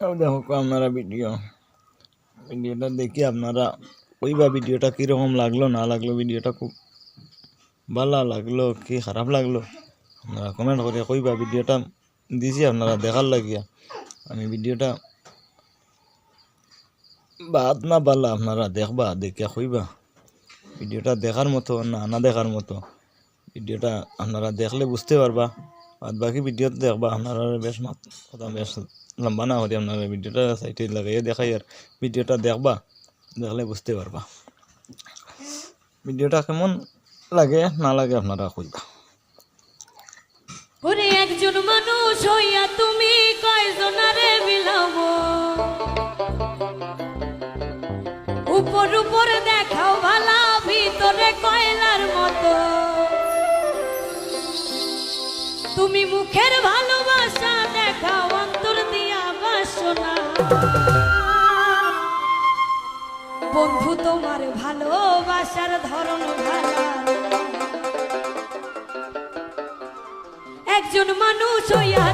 দেখো আপনারা ভিডিও ভিডিওটা দেখি আপনারা কইবা ভিডিওটা কীরকম লাগল, না লাগল ভিডিওটা খুব ভালো লাগল, কি খারাপ লাগল, আপনারা কমেন্ট করে কইবা ভিডিওটা দিছি আপনারা দেখার লাগিয়া। আমি ভিডিওটা বাদ না বালা আপনারা দেখবা দেখিয়া কইবা। ভিডিওটা দেখার মতো না না দেখার মতো। ভিডিওটা আপনারা দেখলে বুঝতে পারবা। আর বাকি ভিডিও দেখবা আপনারা বেশ মাত কথা বেশ লম্বা না হলে আপনারা ভিডিওটা সাইটে লাগাইয়ে দেখাই আর ভিডিওটা দেখবা, দেখলে বুঝতে পারবা ভিডিওটা কেমন লাগে না লাগে আপনারা কইবা। ওরে একজন মানুষ হইয়া তুমি বিলাবো উপর উপর দেখাও ভালা, ভিতরে কয়লার মতো। তুমি মুখের ভালোবাসা দেখাও অন্তর দিয়া বাসনা। বন্ধু তোমার ভালোবাসার ধরন একজন মানুষ হইয়া